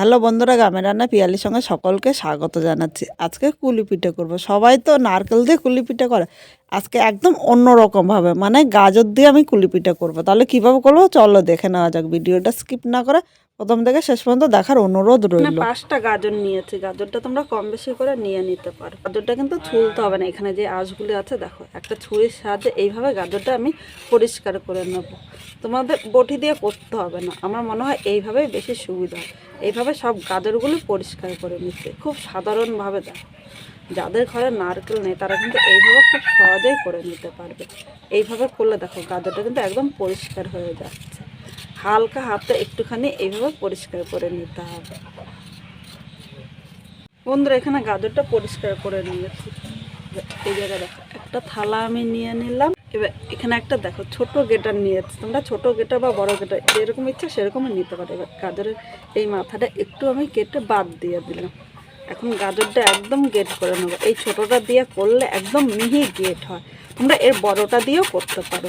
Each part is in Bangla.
হ্যালো বন্ধুরা, গ্রামের রান্না পিয়ালির সঙ্গে সকলকে স্বাগত জানাচ্ছি। আজকে কুলি পিঠে করব। সবাই তো নারকেল দিয়ে কুলি পিঠে করে। আজকে একদম অন্য রকমভাবে মানে গাজর দিয়ে আমি কুলি পিঠে করব। তাহলে কীভাবে করব? চলো দেখে নেওয়া যাক। ভিডিওটা স্কিপ না করে প্রথম থেকে শেষ পর্যন্ত দেখার অনুরোধ রইল। পাঁচটা গাজর নিয়েছি। গাজরটা তোমরা কম বেশি করে নিয়ে নিতে পারো। গাজরটা কিন্তু ছুলতে হবে না। এখানে যে আঁশগুলি আছে, দেখো, একটা ছুরির সাহায্যে এইভাবে গাজরটা আমি পরিষ্কার করে নেব। তোমাদের বটি দিয়ে করতে হবে না। আমার মনে হয় এইভাবেই বেশি সুবিধা এইভাবে সব গাজরগুলো পরিষ্কার করে নিতে। খুব সাধারণভাবে দেখো, যাদের ঘরে নারকেল নেই, তারা কিন্তু এইভাবে খুব সহজেই করে নিতে পারবে। এইভাবে করলে দেখো, গাজরটা কিন্তু একদম পরিষ্কার হয়ে যাচ্ছে। হালকা হাতে একটুখানি এইভাবে পরিষ্কার করে নিতে হবে। বন্ধুরা, এখানে গাজরটা পরিষ্কার করে নিয়েছি। এই জায়গায় দেখো, একটা থালা আমি নিয়ে নিলাম। এবার এখানে একটা দেখো, ছোট গেটার নিয়েছি। তোমরা ছোট গেটার বা বড় গেটার, যেরকম ইচ্ছা সেরকমই নিতে পারো। এবার গাজরের এই মাথাটা একটু আমি কেটে বাদ দিয়ে দিলাম। এখন গাজরটা একদম গেট করে নেব। এই ছোটোটা দিয়ে করলে একদম মিহি গেট হয়। তোমরা এর বড়টা দিয়েও করতে পারো।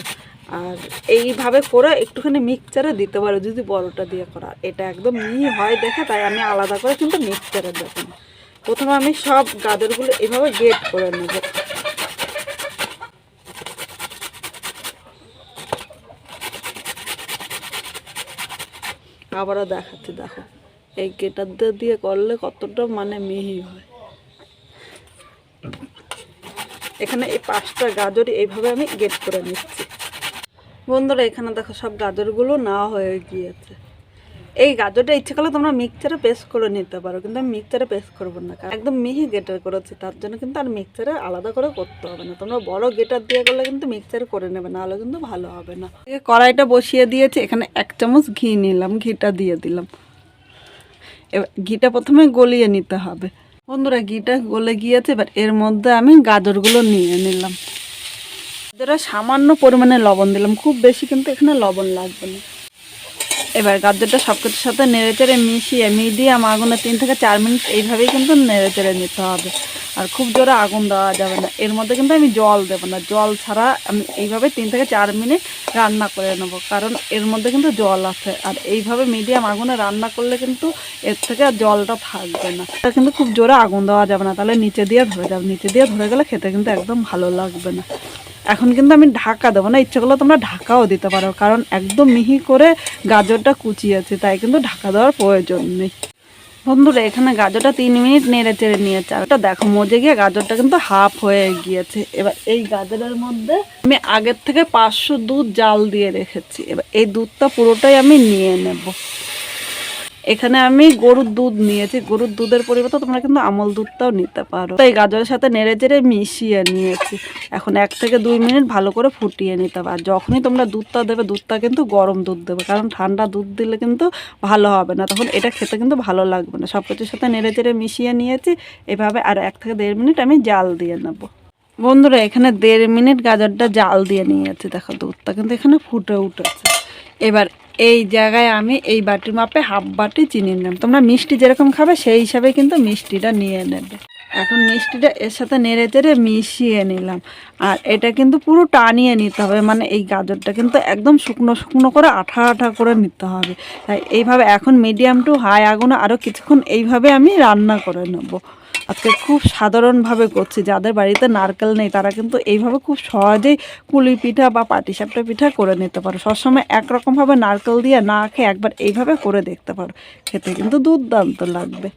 আর এইভাবে করে একটুখানি মিক্সচারে দিতে পারো, যদি বড়টা দিয়ে করা। এটা একদম মিহি হয় দেখে, তাই আমি আলাদা করে কিন্তু মিক্সচারে দেবো প্রথমে আমি সব গাজরগুলো এভাবে গেট করে নেব। আবারও দেখাচ্ছি, দেখো। এই গেটার দিয়ে করলে কতটা মানে মিহি হয়। এখানে এই পাঁচটা গাজরই এইভাবে আমি গেট করে নিচ্ছি। বন্ধুরা, এখানে দেখো সব গাজরগুলো নেওয়া হয়ে গিয়েছে। এই গাজরটা ইচ্ছে করলে তোমরা মিক্সচারে পেস্ট করে নিতে পারো, কিন্তু আমি মিক্সচারে পেস্ট করব না, কারণ একদম মিহি গেটার করেছি, তার জন্য কিন্তু আর মিক্সচারে আলাদা করে করতে হবে না। তোমরা বড় গেটার দিয়ে করলে কিন্তু মিক্সচার করে নেবে, নাহলে কিন্তু ভালো হবে না। কড়াইটা বসিয়ে দিয়েছি, এখানে এক চামচ ঘি নিলাম, ঘিটা দিয়ে দিলাম। এবার ঘিটা প্রথমে গলিয়ে নিতে হবে। বন্ধুরা, ঘিটা গলে গিয়েছে, এবার এর মধ্যে আমি গাজরগুলো নিয়ে নিলাম। গাজরে সামান্য পরিমাণে লবণ দিলাম, খুব বেশি কিন্তু এখানে লবণ লাগবে না। এবার গাজরটা সব কিছুর সাথে নেড়ে চেড়ে মিশিয়ে, মিডিয়াম আগুনে তিন থেকে চার মিনিট এইভাবেই কিন্তু নেড়ে চেড়ে নিতে হবে। আর খুব জোরে আগুন দেওয়া যাবে না। এর মধ্যে কিন্তু আমি জল দেবো না। জল ছাড়া আমি এইভাবে তিন থেকে চার মিনিট রান্না করে নেব, কারণ এর মধ্যে কিন্তু জল আছে। আর এইভাবে মিডিয়াম আগুনে রান্না করলে কিন্তু এর থেকে আর জলটা থাকবে না। এটা কিন্তু খুব জোরে আগুন দেওয়া যাবে না। তাহলে নিচে দিয়ে ধরে যাবে। নিচে দিয়ে ধরে গেলে খেতে কিন্তু একদম ভালো লাগবে না। এখন কিন্তু আমি ঢাকা দেবো না। ইচ্ছে করলে তোমরা ঢাকাও দিতে পারো, কারণ একদম মিহি করে গাজরটা কুচিয়েছে তাই কিন্তু ঢাকা দেওয়ার প্রয়োজন নেই। বন্ধুরা, এখানে গাজরটা তিন মিনিট নেড়ে চেড়ে নিয়েছে। আর দেখো, মজে গিয়ে গাজরটা কিন্তু হাফ হয়ে গিয়েছে। এবার এই গাজরের মধ্যে আমি আগের থেকে পাঁচশো দুধ জাল দিয়ে রেখেছি। এবার এই দুধটা পুরোটাই আমি নিয়ে নেব। এখানে আমি গরুর দুধ নিয়েছি। গরুর দুধের পরিবর্তে তোমরা কিন্তু আমল দুধটাও নিতে পারো। তো এই গাজরের সাথে নেড়ে চেড়ে মিশিয়ে নিয়েছি। এখন এক থেকে দুই মিনিট ভালো করে ফুটিয়ে নিতে হবে। আর যখনই তোমরা দুধটা দেবে, দুধটা কিন্তু গরম দুধ দেবে। কারণ ঠান্ডা দুধ দিলে কিন্তু ভালো হবে না। তখন এটা খেতে কিন্তু ভালো লাগবে না। সব কিছুর সাথে নেড়ে চেড়ে মিশিয়ে নিয়েছি। এভাবে আর এক থেকে দেড় মিনিট আমি জাল দিয়ে নেব। বন্ধুরা, এখানে দেড় মিনিট গাজরটা জাল দিয়ে নিয়েছি। দেখো দুধটা কিন্তু এখানে ফুটে উঠেছে। এবার এই জায়গায় আমি এই বাটির মাপে হাফ বাটি চিনি নিলাম। তোমরা মিষ্টি যেরকম খাবে, সেই হিসাবে কিন্তু মিষ্টিটা নিয়ে নেবে। এখন মিষ্টিটা এর সাথে নেড়ে চেড়ে মিশিয়ে নিলাম। আর এটা কিন্তু পুরো টানিয়ে নিতে হবে মানে এই গাজরটা কিন্তু একদম শুকনো শুকনো করে আঠা আঠা করে নিতে হবে। তাই এইভাবে এখন মিডিয়াম টু হাই আগুনে আরও কিছুক্ষণ এইভাবে আমি রান্না করে নেব। আজকে খুব সাধারণভাবে করছি। যাদের বাড়িতে নারকেল নেই, তারা কিন্তু এইভাবে খুব সহজেই কুলি পিঠা বা পাটিসাপটা পিঠা করে নিতে পারো। সবসময় একরকমভাবে নারকেল দিয়ে না খেয়ে একবার এইভাবে করে দেখতে পারো। খেতে কিন্তু দুর্দান্ত লাগবে।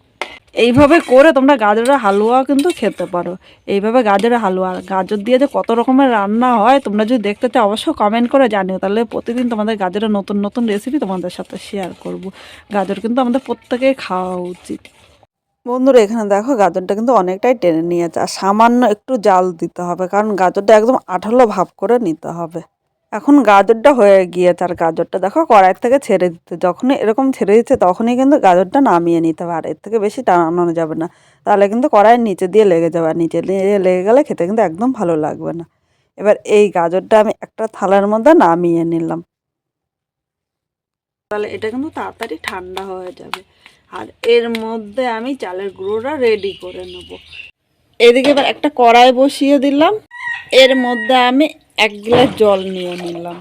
এইভাবে করে তোমরা গাজরের হালুয়া কিন্তু খেতে পারো। এইভাবে গাজরের হালুয়া, গাজর দিয়ে যে কত রকমের রান্না হয়, তোমরা যদি দেখতে চাও অবশ্যই কমেন্ট করে জানিও। তাহলে প্রতিদিন তোমাদের গাজরের নতুন নতুন রেসিপি তোমাদের সাথে শেয়ার করব। গাজর কিন্তু আমাদের প্রত্যেকেই খাওয়া উচিত। বন্ধুরা, এখানে দেখো গাজরটা কিন্তু অনেকটাই টেনে নিয়েছে। আর সামান্য একটু জাল দিতে হবে, কারণ গাজরটা একদম আঠালো ভাব করে নিতে হবে। এখন গাজরটা হয়ে গিয়েছে, আর গাজরটা দেখো কড়াই থেকে ছেড়ে দিতে। যখনই এরকম ছেড়ে দিচ্ছে, তখনই কিন্তু গাজরটা নামিয়ে নিতে হবে। আর এর থেকে বেশি টানানো যাবে না। তাহলে কিন্তু কড়াইয়ের নিচে দিয়ে লেগে যাবে। আর নিচে দিয়ে লেগে গেলে খেতে কিন্তু একদম ভালো লাগবে না। এবার এই গাজরটা আমি একটা থালার মধ্যে নামিয়ে নিলাম। তাহলে এটা কিন্তু তাড়াতাড়ি ঠান্ডা হয়ে যাবে। আর এর মধ্যে আমি চালের গুঁড়োটা রেডি করে নেব। এদিকে এবার একটা কড়াই বসিয়ে দিলাম। এর মধ্যে আমি এক গ্লাস জল নিয়ে নিলাম।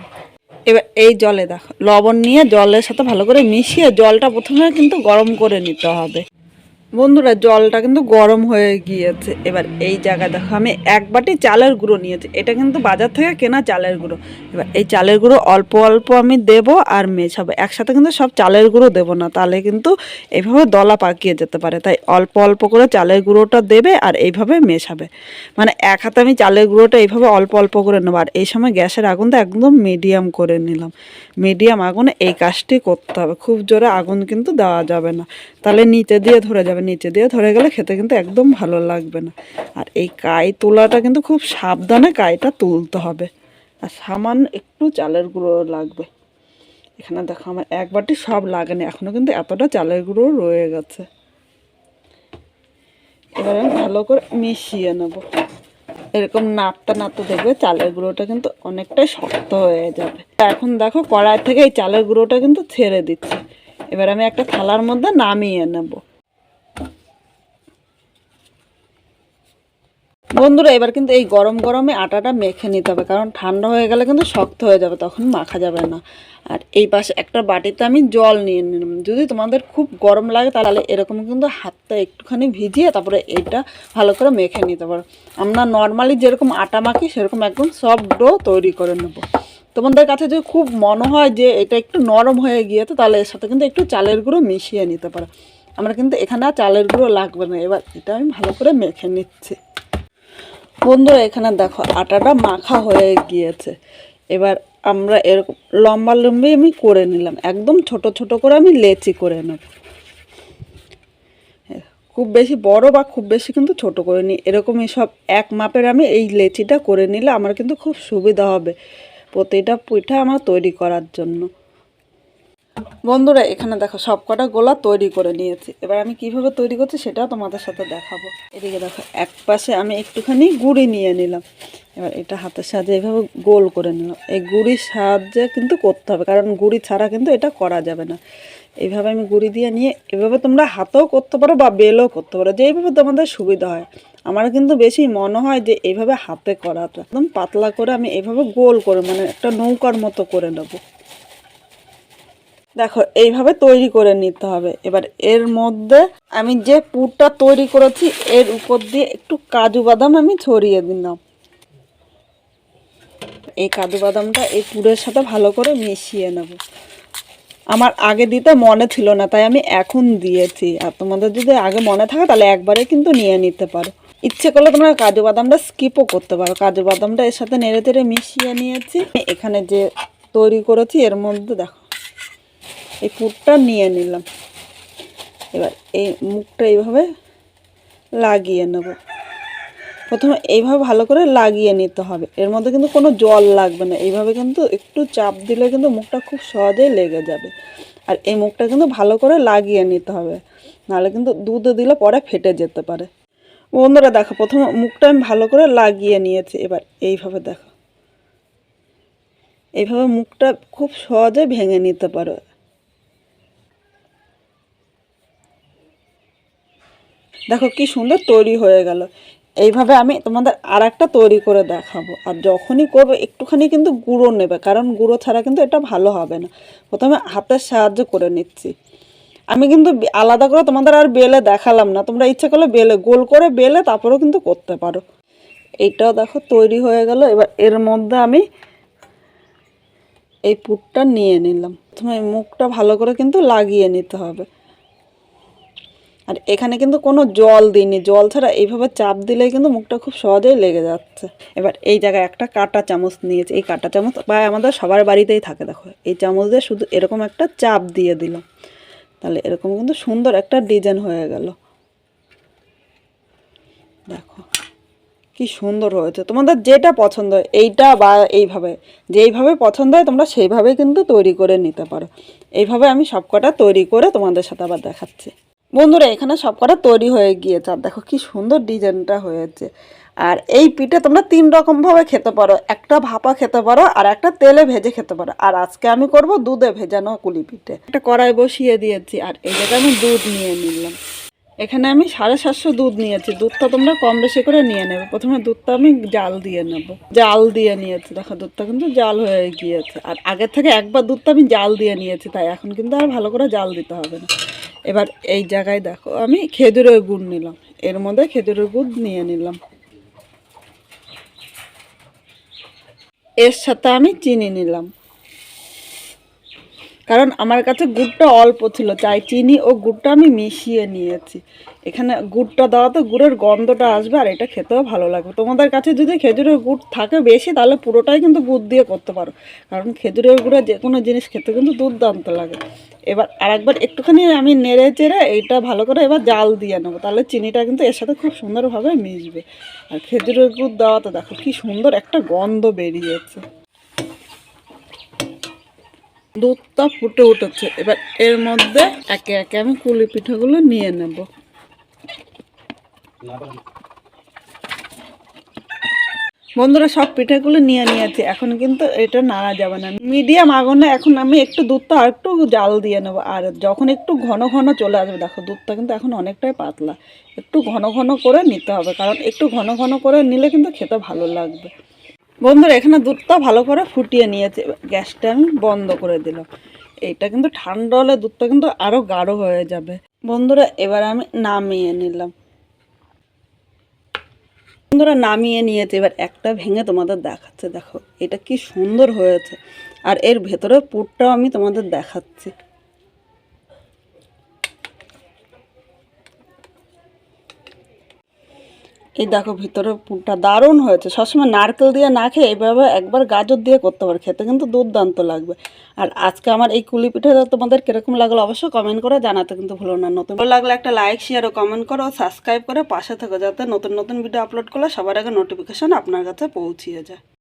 এবার এই জলে দেখো, লবণ নিয়ে জলের সাথে ভালো করে মিশিয়ে জলটা প্রথমে কিন্তু গরম করে নিতে হবে। বন্ধুরা, জলটা কিন্তু গরম হয়ে গিয়েছে। এবার এই জায়গায় দেখো, আমি এক বাটি চালের গুঁড়ো নিয়েছি। এটা কিন্তু বাজার থেকে কেনা চালের গুঁড়ো। এবার এই চালের গুঁড়ো অল্প অল্প আমি দেব আর মেশাবো। একসাথে কিন্তু সব চালের গুঁড়ো দেবো না, তাহলে কিন্তু এইভাবে দলা পাকিয়ে যেতে পারে। তাই অল্প অল্প করে চালের গুঁড়োটা দেবে আর এইভাবে মেশাবে। মানে এক হাতে আমি চালের গুঁড়োটা এইভাবে অল্প অল্প করে নেব। আর এই সময় গ্যাসের আগুনটা একদম মিডিয়াম করে নিলাম। মিডিয়াম আগুনে এই কাজটি করতে হবে। খুব জোরে আগুন কিন্তু দেওয়া যাবে না। তাহলে নিচে দিয়ে ধরে যাবে। নিচে দিয়ে ধরে গেলে খেতে কিন্তু একদম ভালো লাগবে না। আর এই কাই তোলাটা কিন্তু খুব সাবধানে কাইটা তুলতে হবে। আর সামান্য একটু চালের গুঁড়ো লাগবে। এখানে দেখো আমার এক বাটি সব লাগেনি এখনও কিন্তু এতটা চালের গুঁড়ো রয়ে গেছে। এবার আমি ভালো করে মিশিয়ে নেব। এরকম নাড়তে নাড়তে দেখবে চালের গুঁড়োটা কিন্তু অনেকটাই শক্ত হয়ে যাবে। এখন দেখো কড়াই থেকে এই চালের গুঁড়োটা কিন্তু ছেড়ে দিচ্ছে। এবার আমি একটা থালার মধ্যে নামিয়ে নেব। বন্ধুরা, এবার কিন্তু এই গরম গরমে আটাটা মেখে নিতে হবে, কারণ ঠান্ডা হয়ে গেলে কিন্তু শক্ত হয়ে যাবে, তখন মাখা যাবে না। আর এই পাশে একটা বাটিতে আমি জল নিয়ে নিলাম। যদি তোমাদের খুব গরম লাগে, তাহলে এরকম কিন্তু হাতটা একটুখানি ভিজিয়ে তারপরে এটা ভালো করে মেখে নিতে পারো। আমরা নর্মালি যেরকম আটা মাখি, সেরকম একদম সফট ডো তৈরি করে নেব। তোমাদের কাছে যদি খুব মনে হয় যে এটা একটু নরম হয়ে গিয়েছে, তাহলে এর সাথে কিন্তু একটু চালের গুঁড়ো মিশিয়ে নিতে পারো। আমরা কিন্তু এখানে চালের গুঁড়ো লাগবে না। এবার এটা আমি ভালো করে মেখে নিচ্ছি। বন্ধুরা, এখানে দেখো আটাটা মাখা হয়ে গিয়েছে। এবার আমরা এরকম লম্বা লম্বি আমি করে নিলাম। একদম ছোট ছোট করে আমি লেচি করে নেব। খুব বেশি বড় বা খুব বেশি কিন্তু ছোট করে নিই এরকমই সব এক মাপের আমি এই লেচিটা করে নিলে আমার কিন্তু খুব সুবিধা হবে প্রতিটা পিঠা আমার তৈরি করার জন্য। বন্ধুরা, এখানে দেখো সব কটা গোলা তৈরি করে নিয়েছি। এবার আমি কীভাবে তৈরি করছি সেটাও তোমাদের সাথে দেখাবো। এদিকে দেখো, এক পাশে আমি একটুখানি গুড়ি নিয়ে নিলাম। এবার এটা হাতের সাহায্যে এইভাবে গোল করে নিলাম। এই গুড়ির সাহায্যে কিন্তু করতে হবে, কারণ গুড়ি ছাড়া কিন্তু এটা করা যাবে না। এইভাবে আমি গুড়ি দিয়ে নিয়ে, এভাবে তোমরা হাতেও করতে পারো বা বেলও করতে পারো যেইভাবে তোমাদের সুবিধা হয়। আমার কিন্তু বেশি মনে হয় যে এইভাবে হাতে করাটা। একদম পাতলা করে আমি এইভাবে গোল করে মানে একটা নৌকার মতো করে নেব। দেখো, এইভাবে তৈরি করে নিতে হবে। এবার এর মধ্যে আমি যে পুরটা তৈরি করেছি, এর উপর দিয়ে একটু কাজু বাদাম আমি ছড়িয়ে দিলাম। এই কাজু বাদামটা এই পুরের সাথে ভালো করে মিশিয়ে নেব। আমার আগে দিতে মনে ছিল না, তাই আমি এখন দিয়েছি। আর তোমাদের যদি আগে মনে থাকে, তাহলে একবারে কিন্তু নিয়ে নিতে পারো। ইচ্ছে করলে তোমরা কাজু বাদামটা স্কিপও করতে পারো। কাজু বাদামটা এর সাথে নেড়ে তেড়ে মিশিয়ে নিয়েছি। এখানে যে তৈরি করেছি, এর মধ্যে দেখো এই পুরটা নিয়ে নিলাম। এবার এই মুখটা এইভাবে লাগিয়ে নেব। প্রথমে এইভাবে ভালো করে লাগিয়ে নিতে হবে। এর মধ্যে কিন্তু কোনো জল লাগবে না। এইভাবে কিন্তু একটু চাপ দিলে কিন্তু মুখটা খুব সহজেই লেগে যাবে। আর এই মুখটা কিন্তু ভালো করে লাগিয়ে নিতে হবে। নাহলে কিন্তু দুধ দিলে পরে ফেটে যেতে পারে। বন্ধুরা দেখো, প্রথমে মুখটা আমি ভালো করে লাগিয়ে নিয়েছি। এবার এইভাবে দেখো। এইভাবে মুখটা খুব সহজে ভেঙে নিতে পারো। দেখো কি সুন্দর তৈরি হয়ে গেল। এইভাবে আমি তোমাদের আর একটা তৈরি করে দেখাবো। আর যখনই করবে, একটুখানি কিন্তু গুঁড়ো নেবে, কারণ গুঁড়ো ছাড়া কিন্তু এটা ভালো হবে না। প্রথমে হাতের সাহায্য করে নিচ্ছি। আমি কিন্তু আলাদা করে তোমাদের আর বেলে দেখালাম না। তোমরা ইচ্ছে করলে বেলে, গোল করে বেলে তারপরেও কিন্তু করতে পারো। এইটাও দেখো তৈরি হয়ে গেল। এবার এর মধ্যে আমি এই পুরটা নিয়ে নিলাম। প্রথমে মুখটা ভালো করে কিন্তু লাগিয়ে নিতে হবে। আর এখানে কিন্তু কোনো জল দিইনি। জল ছাড়া এইভাবে চাপ দিলেই কিন্তু মুখটা খুব সহজেই লেগে যাচ্ছে। এবার এই জায়গায় একটা কাঁটা চামচ নিয়েছি। এই কাঁটা চামচ প্রায় আমাদের সবার বাড়িতেই থাকে, দেখো। এই চামচ দিয়ে শুধু এরকম একটা চাপ দিয়ে দিলাম। তাহলে এরকম কিন্তু সুন্দর একটা ডিজাইন হয়ে গেল। দেখো, কি সুন্দর হয়েছে। তোমাদের যেটা পছন্দ হয়, এইটা বা এইভাবে। যেইভাবে পছন্দ হয়, তোমরা সেইভাবে কিন্তু তৈরি করে নিতে পারো। এইভাবে আমি সবকটা তৈরি করে তোমাদের সাথে আবার দেখাচ্ছি। বন্ধুরা, এখানে সবকটা তৈরি হয়ে গিয়েছে। আর দেখো কি সুন্দর ডিজাইনটা হয়েছে। আর এই পিঠে তোমরা তিন রকমভাবে খেতে পারো। একটা ভাপা খেতে পারো আর একটা তেলে ভেজে খেতে পারো। আর আজকে আমি করব দুধে ভেজানো কুলি পিঠে। একটা কড়াই বসিয়ে দিয়েছি আর এই জায়গায় আমি দুধ নিয়ে নিলাম। এখানে আমি সাড়ে সাতশো দুধ নিয়েছি। দুধটা তোমরা কম বেশি করে নিয়ে নেবে। প্রথমে দুধটা আমি জাল দিয়ে নেব। জাল দিয়ে নিয়েছি। দেখো দুধটা কিন্তু জাল হয়ে গিয়েছে। আর আগের থেকে একবার দুধটা আমি জাল দিয়ে নিয়েছি, তাই এখন কিন্তু আর ভালো করে জাল দিতে হবে না। এবার এই জায়গায় দেখো, আমি খেজুরের গুড় নিলাম। এর মধ্যে খেজুরের গুড় নিয়ে নিলাম। এর সাথে আমি চিনি নিলাম। কারণ আমার কাছে গুড়টা অল্প ছিল, তাই চিনি ও গুড়টা আমি মিশিয়ে নিয়েছি। এখানে গুড়টা দেওয়াতে গুড়ের গন্ধটা আসবে আর এটা খেতেও ভালো লাগবে। তোমাদের কাছে যদি খেজুরের গুড় থাকে বেশি, তাহলে পুরোটাই কিন্তু গুড় দিয়ে করতে পারো। কারণ খেজুরের গুড়ে যে কোনো জিনিস খেতে কিন্তু দুর্দান্ত লাগে। এবার আরেকবার একটুখানি আমি নেড়ে চেড়ে এইটা ভালো করে এবার জাল দিয়ে নেব, তাহলে চিনিটা কিন্তু এর সাথে খুব সুন্দরভাবে মিশবে। আর খেজুরের গুড় দেওয়াতে দেখো কি সুন্দর একটা গন্ধ বেরিয়েছে। দুধটা ফুটে উঠেছে। এবার এর মধ্যে একে একে আমি কুলি পিঠাগুলো নিয়ে নেব। বন্ধুরা, সব পিঠাগুলো নিয়ে নিয়েছি। এখন কিন্তু এটা নাড়া যাবে না। মিডিয়াম আগুনে এখন আমি একটু দুধটা আর একটু জাল দিয়ে নেব। আর যখন একটু ঘন ঘন চলে আসবে, দেখো দুধটা কিন্তু এখন অনেকটাই পাতলা। একটু ঘন ঘন করে নিতে হবে, কারণ একটু ঘন ঘন করে নিলে কিন্তু খেতে ভালো লাগবে। বন্ধুরা, এখানে দুধটা ভালো করে ফুটিয়ে নিয়েছে। গ্যাসটা আমি বন্ধ করে দিলাম। এটা কিন্তু ঠান্ডা হলে দুধটা কিন্তু আরও গাঢ় হয়ে যাবে। বন্ধুরা, এবার আমি নামিয়ে নিলাম। বন্ধুরা, নামিয়ে নিয়েছে। এবার একটা ভেঙে তোমাদের দেখাচ্ছে। দেখো, এটা কি সুন্দর হয়েছে। আর এর ভেতরে পুরটাও আমি তোমাদের দেখাচ্ছি। এই দেখো, ভিতরে পুরটা দারুণ হয়েছে। সবসময় নারকেল দিয়ে না খেয়ে এইভাবে একবার গাজর দিয়ে করতে পারো, খেতে কিন্তু দুর্দান্ত লাগবে। আর আজকে আমার এই কুলি পিঠাটা তোমাদের কীরকম লাগল অবশ্যই কমেন্ট করে জানাতে কিন্তু ভুলো না। নতুন ভালো লাগলে একটা লাইক শেয়ার ও কমেন্ট করো সাবস্ক্রাইব করে পাশে থেকো, যাতে নতুন নতুন ভিডিও আপলোড করলে সবার আগে নোটিফিকেশান আপনার কাছে পৌঁছিয়ে যায়।